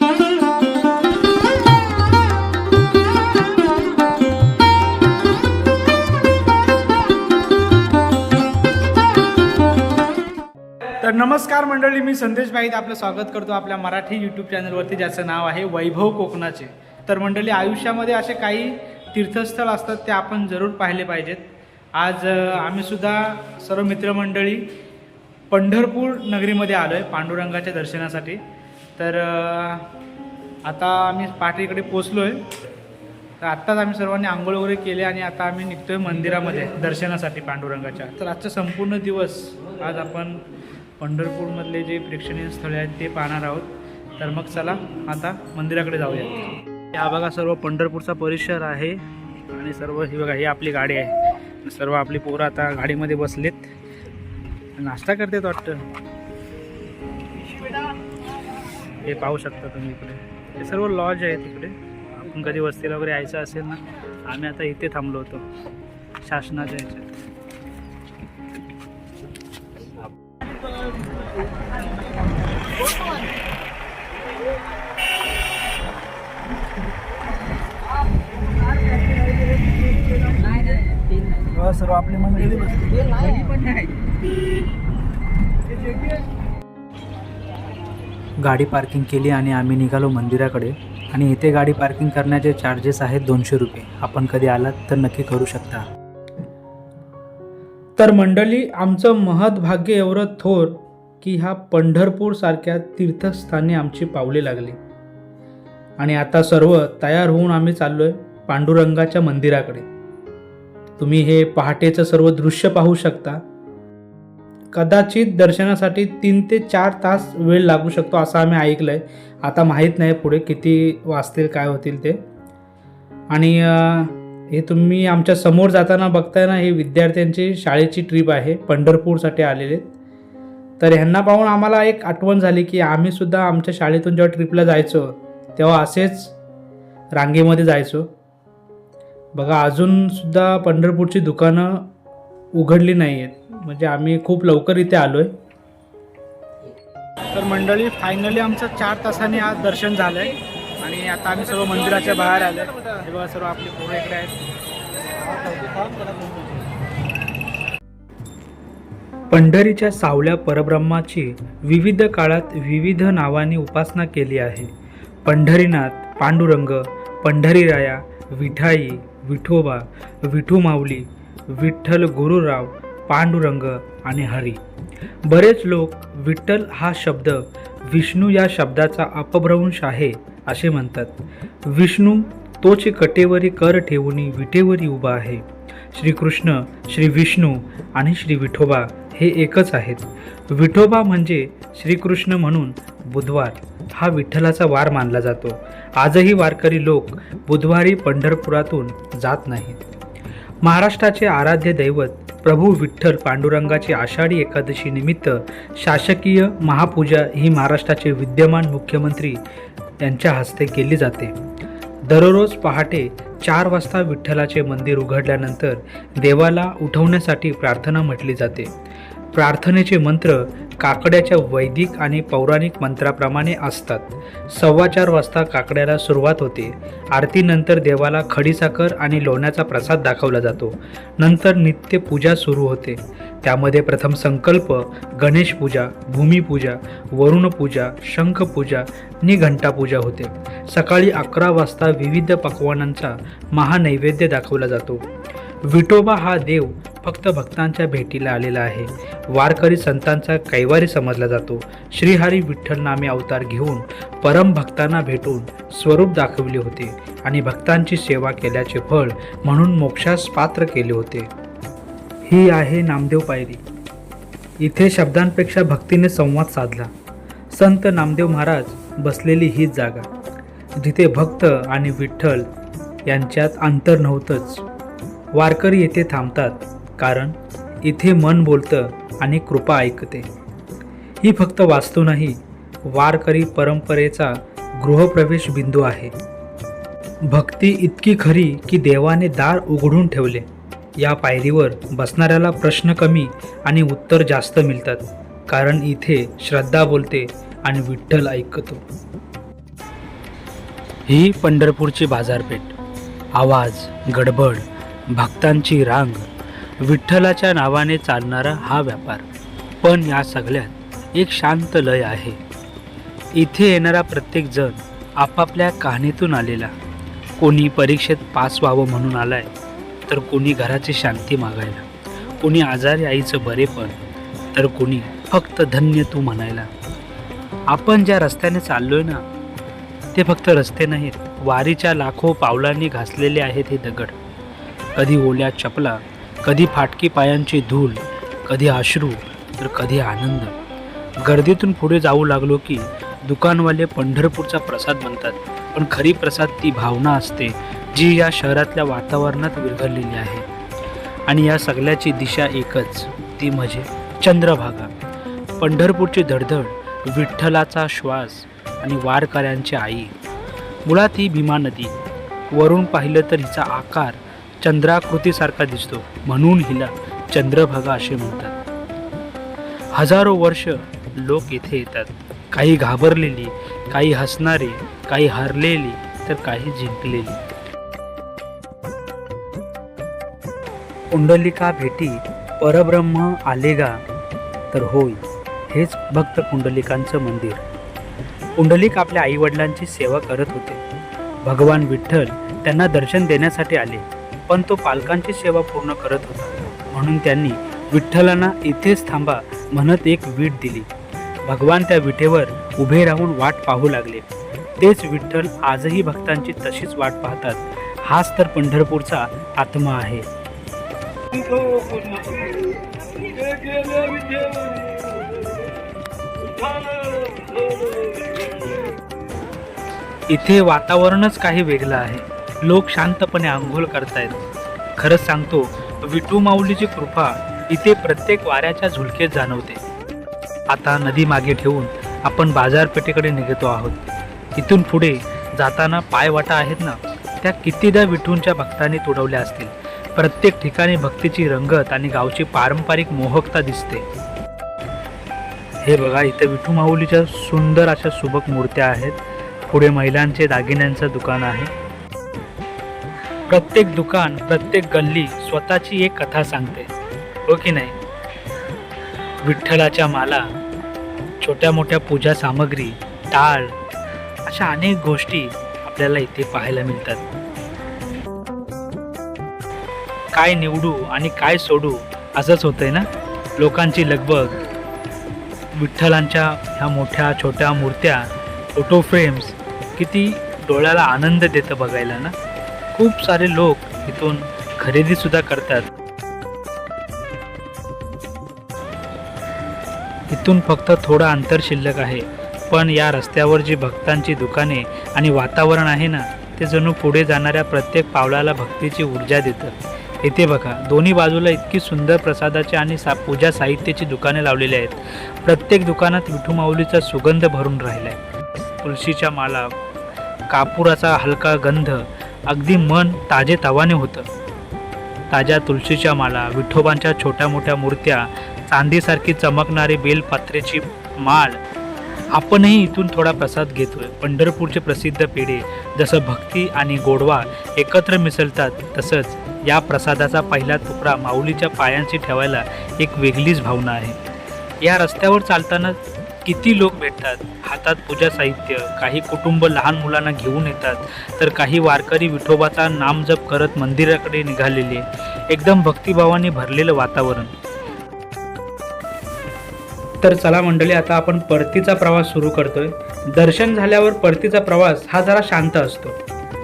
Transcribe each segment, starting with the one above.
तर नमस्कार मंडळी मी संदेश भाईत आपलं स्वागत करतो आपल्या मराठी यूट्यूब चॅनलवरती ज्याचं नाव आहे वैभव कोकणाचे. तर मंडळी आयुष्यामध्ये असे काही तीर्थस्थळ असतात ते आपण जरूर पाहिले पाहिजेत. आज आम्हीसुद्धा सर्व मित्रमंडळी पंढरपूर नगरीमध्ये आलो आहे पांडुरंगाच्या दर्शनासाठी. तर आता आम्ही पाठीकडे पोचलो आहे तर आत्ताच आम्ही सर्वांनी आंघोळ वगैरे केले आणि आता आम्ही निघतोय मंदिरामध्ये दर्शनासाठी पांडुरंगाच्या. तर आजचा संपूर्ण दिवस आज आपण पंढरपूरमधले जे प्रेक्षणीय स्थळे आहेत ते पाहणार आहोत. तर मग चला आता मंदिराकडे जाऊया. हा बघा सर्व पंढरपूरचा परिसर आहे आणि सर्व ही बघा ही आपली गाडी आहे. सर्व आपली पोरं आता गाडीमध्ये बसलेत. नाश्ता करतात वाटतं. हे पाहू शकता तुम्ही इकडे. हे सर्व लॉज आहे तिकडे आपण कधी वस्तीला वगैरे यायचं असेल ना आम्ही आता इथे थांबलो होतो. शासनाच्या ह्याच्यात. सर्व आपली मंडळी गाडी पार्किंग केली आणि आम्ही निघालो मंदिराकडे. आणि इथे गाडी पार्किंग करण्याचे चार्जेस आहेत दोनशे रुपये. आपण कधी आलात तर नक्की करू शकता. तर मंडळी आमचं महत् भाग्य एवढं थोर की ह्या पंढरपूर सारख्या तीर्थस्थानी आमची पावले लागली. आणि आता सर्व तयार होऊन आम्ही चाललो आहे पांडुरंगाच्या मंदिराकडे. तुम्ही हे पहाटेचं सर्व दृश्य पाहू शकता. कदाचित दर्शनासाठी तीन ते चार तास वेळ लागू शकतो असं आम्ही ऐकलं आहे आता माहीत नाही पुढे किती वाजतील काय होतील ते. आणि हे तुम्ही आमच्यासमोर जाताना बघताय ना हे विद्यार्थ्यांची शाळेची ट्रिप आहे पंढरपूरसाठी आलेले. तर ह्यांना पाहून आम्हाला एक आठवण झाली की आम्हीसुद्धा आमच्या शाळेतून जेव्हा ट्रीपला जायचो तेव्हा असेच रांगेमध्ये जायचो. बघा अजूनसुद्धा पंढरपूरची दुकानं उघडली नाही आहेत म्हणजे आम्ही खूप लवकर इथे आलो आहे तर मंडळी फायनली आमचं चार तासांनी आज दर्शन झालं आहे आणि आता आम्ही सर्व मंदिराच्या बाहेर आलो आहे बघा सर्व आपले पोरं इकडे आहेत. पंढरीच्या सावल्या परब्रह्माची विविध काळात विविध नावांनी उपासना केली आहे. पंढरीनाथ पांडुरंग पंढरीराया विठाई विठोबा विठू माऊली विठ्ठल गुरुराव पांडुरंग आणि हरी. बरेच लोक विठ्ठल हा शब्द विष्णू या शब्दाचा अपभ्रंश आहे असे म्हणतात. विष्णू तोच कटेवरी कर ठेवून विटेवरी उभा आहे. श्रीकृष्ण श्री विष्णू आणि श्री विठोबा हे एकच आहेत. विठोबा म्हणजे श्रीकृष्ण म्हणून बुधवार हा विठ्ठलाचा वार मानला जातो. आजही वारकरी लोक बुधवारी पंढरपुरातून जात नाहीत. महाराष्ट्राचे आराध्य दैवत प्रभू विठ्ठल पांडुरंगाची आषाढी एकादशी निमित्त शासकीय महापूजा ही महाराष्ट्राचे विद्यमान मुख्यमंत्री यांच्या हस्ते केली जाते. दररोज पहाटे चार वाजता विठ्ठलाचे मंदिर उघडल्यानंतर देवाला उठवण्यासाठी प्रार्थना म्हटली जाते. प्रार्थनेचे मंत्र काकड्याच्या वैदिक आणि पौराणिक मंत्राप्रमाणे असतात. सव्वा चार वाजता काकड्याला सुरुवात होते. आरतीनंतर देवाला खडीसाखर आणि लोण्याचा प्रसाद दाखवला जातो. नंतर नित्य पूजा सुरू होते. त्यामध्ये प्रथम संकल्प गणेश पूजा भूमिपूजा वरुणपूजा शंखपूजा आणि घंटापूजा होते. सकाळी अकरा वाजता विविध पक्वानांचा महानैवेद्य दाखवला जातो. विठोबा हा देव फक्त भक्तांच्या भेटीला आलेला आहे. वारकरी संतांचा कैवारी समजला जातो. श्रीहरी विठ्ठल नामे अवतार घेऊन परम भक्तांना भेटून स्वरूप दाखवले होते आणि भक्तांची सेवा केल्याचे फळ म्हणून मोक्षास पात्र केले होते. ही आहे नामदेव पायरी. इथे शब्दांपेक्षा भक्तीने संवाद साधला. संत नामदेव महाराज बसलेली हीच जागा. जिथे भक्त आणि विठ्ठल यांच्यात अंतर नव्हतंच. वारकरी येथे थांबतात. कारण इथे मन बोलतं आणि कृपा ऐकते. ही फक्त वास्तू नाही वारकरी परंपरेचा गृहप्रवेश बिंदू आहे. भक्ती इतकी खरी की देवाने दार उघडून ठेवले. या पायरीवर बसणाऱ्याला प्रश्न कमी आणि उत्तर जास्त मिळतात कारण इथे श्रद्धा बोलते आणि विठ्ठल ऐकतो. ही पंढरपूरची बाजारपेठ. आवाज गडबड भक्तांची रांग विठ्ठलाच्या नावाने चालणारा हा व्यापार. पण या सगळ्यात एक शांत लय आहे. इथे येणारा प्रत्येक जण आपापल्या कहाणीतून आलेला. कोणी परीक्षेत पास व्हावं म्हणून आलाय तर कोणी घराची शांती मागायला. कोणी आजारी आईचं बरेपण तर कोणी फक्त धन्य तू म्हणायला. आपण ज्या रस्त्याने चाललोय ना ते फक्त रस्ते नाहीत वारीच्या लाखो पावलांनी घासलेले आहेत हे दगड. कधी ओल्या चपला कधी फाटकी पायांची धूल कधी अश्रू तर कधी आनंद. गर्दीतून पुढे जाऊ लागलो की दुकानवाले पंढरपूरचा प्रसाद म्हणतात पण खरी प्रसाद ती भावना असते जी या शहरातल्या वातावरणात विरघळलेली आहे. आणि या सगळ्याची दिशा एकच ती म्हणजे चंद्रभागा. पंढरपूरची धडधड विठ्ठलाचा श्वास आणि वारकऱ्यांची आई. मुळात ही भीमा नदी. वरून पाहिलं तर हिचा आकार चंद्राकृतीसारखा दिसतो. म्हणून हिला चंद्रभागा असे म्हणतात. हजारो वर्ष लोक इथे येतात. काही घाबरलेली काही हसणारी काही हरलेली तर काही जिंकलेली. कुंडलिका भेटी परब्रह्म आलेगा तर होय हेच भक्त कुंडलिकांचं मंदिर. कुंडलिक आपल्या आईवडिलांची सेवा करत होते. भगवान विठ्ठल त्यांना दर्शन देण्यासाठी आले. पण तो पालकांची सेवा पूर्ण करत होता. म्हणून त्यांनी विठ्ठलांना इथेच थांबा म्हणत एक वीट दिली. भगवान त्या विटेवर उभे राहून वाट पाहू लागले. तेच विठ्ठल आजही भक्तांची तशीच वाट पाहतात. हाच तर पंढरपूरचा आत्मा आहे. इथे वातावरणच काही वेगळं आहे. लोक शांतपणे आंघोळ करतायत. खरंच सांगतो विठू माऊलीची कृपा इथे प्रत्येक वाऱ्याच्या झुलकेत जाणवते. आता नदी मागे ठेवून आपण बाजारपेठेकडे निघतो आहोत. इथून पुढे जाताना पायवाटा आहेत ना त्या कितीदा विठूंच्या भक्तांनी तुडवल्या असतील. प्रत्येक ठिकाणी भक्तीची रंगत आणि गावची पारंपरिक मोहकता दिसते. हे बघा इथे विठू माऊलीच्या सुंदर अशा सुबक मूर्त्या आहेत. पुढे महिलांचे दागिन्यांचं दुकान आहे. प्रत्येक दुकान प्रत्येक गल्ली स्वतःची एक कथा सांगते. हो की नाही? विठ्ठलाच्या माला छोट्या मोठ्या पूजा सामग्री टाळ अशा अनेक गोष्टी आपल्याला इथे पाहायला मिळतात. काय निवडू आणि काय सोडू असंच होतंय ना? लोकांची लगबग विठ्ठलांच्या ह्या मोठ्या छोट्या मूर्त्या फोटो फ्रेम्स किती डोळ्याला आनंद देतं बघायला ना? खूप सारे लोक इथून खरेदी सुद्धा करतात. इथून फक्त थोडं अंतर शिल्लक आहे. पण या रस्त्यावर जी भक्तांची दुकाने आणि वातावरण आहे ना ते जणू पुढे जाणाऱ्या प्रत्येक पावलाला भक्तीची ऊर्जा देतं. इथे बघा दोन्ही बाजूला इतकी सुंदर प्रसादाची आणि सा पूजा साहित्याची दुकाने लावलेली आहेत. प्रत्येक दुकानात विठू माऊलीचा सुगंध भरून राहिला आहे तुळशीच्या माला कापुराचा हलका गंध अगदी मन ताजे तवाने होतं. ताज्या तुळशीच्या माला विठोबांच्या छोट्या मोठ्या मूर्त्या चांदीसारखी चमकणारी बेलपात्रेची माळ आपणही इथून थोडा प्रसाद घेतोय. पंढरपूरचे प्रसिद्ध पेढे जसं भक्ती आणि गोडवा एकत्र मिसळतात तसंच या प्रसादाचा पहिला तुकडा माऊलीच्या पायांशी ठेवायला एक वेगळीच भावना आहे. या रस्त्यावर चालताना किती लोक भेटतात? हातात पूजा साहित्य काही कुटुंब लहान मुलांना घेऊन येतात तर काही वारकरी विठोबाचा नामजप करत मंदिराकडे निघालेले. एकदम भक्तिभावाने भरलेलं वातावरण. तर चला मंडळी आता आपण परतीचा प्रवास सुरू करतोय. दर्शन झाल्यावर परतीचा प्रवास हा जरा शांत असतो.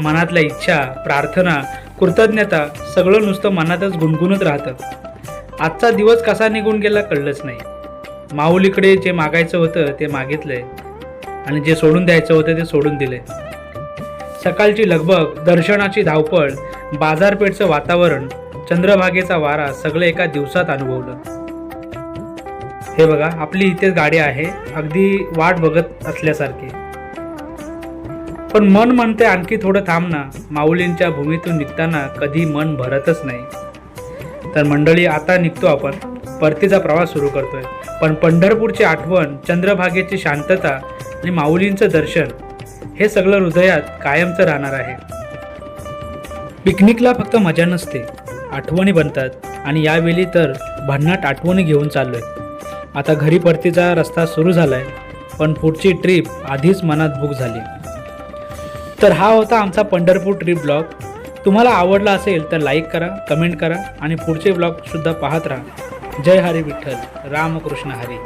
मनातल्या इच्छा प्रार्थना कृतज्ञता सगळं नुसतं मनातच गुणगुणत राहतं. आजचा दिवस कसा निघून गेला कळलंच नाही. माऊलीकडे जे मागायचं होतं ते मागितलंय. आणि जे सोडून द्यायचं होतं ते सोडून दिले सकाळची लगबग दर्शनाची धावपळ बाजारपेठचं वातावरण चंद्रभागेचा वारा सगळं एका दिवसात अनुभवलं. हे बघा आपली इथेच गाडी आहे अगदी वाट बघत असल्यासारखी. पण मन म्हणते आणखी थोडं थांबणं माऊलींच्या भूमीतून निघताना कधी मन भरतच नाही. तर मंडळी आता निघतो आपण. परतीचा प्रवास सुरू करतोय. पण पंढरपूरची आठवण चंद्रभागेची शांतता आणि माऊलींचं दर्शन हे सगळं हृदयात कायमचं राहणार आहे. पिकनिकला फक्त मजा नसते. आठवणी बनतात. आणि यावेळी तर भन्नाट आठवणी घेऊन चाललोय. आता घरी परतीचा रस्ता सुरू झालाय पण पुढची ट्रिप आधीच मनात बुक झाली. तर हा होता आमचा पंढरपूर ट्रिप ब्लॉग. तुम्हाला आवडला असेल तर लाईक करा कमेंट करा आणि पुढचे ब्लॉगसुद्धा पाहत राहा. जय हरी विठ्ठल. रामकृष्ण हरी.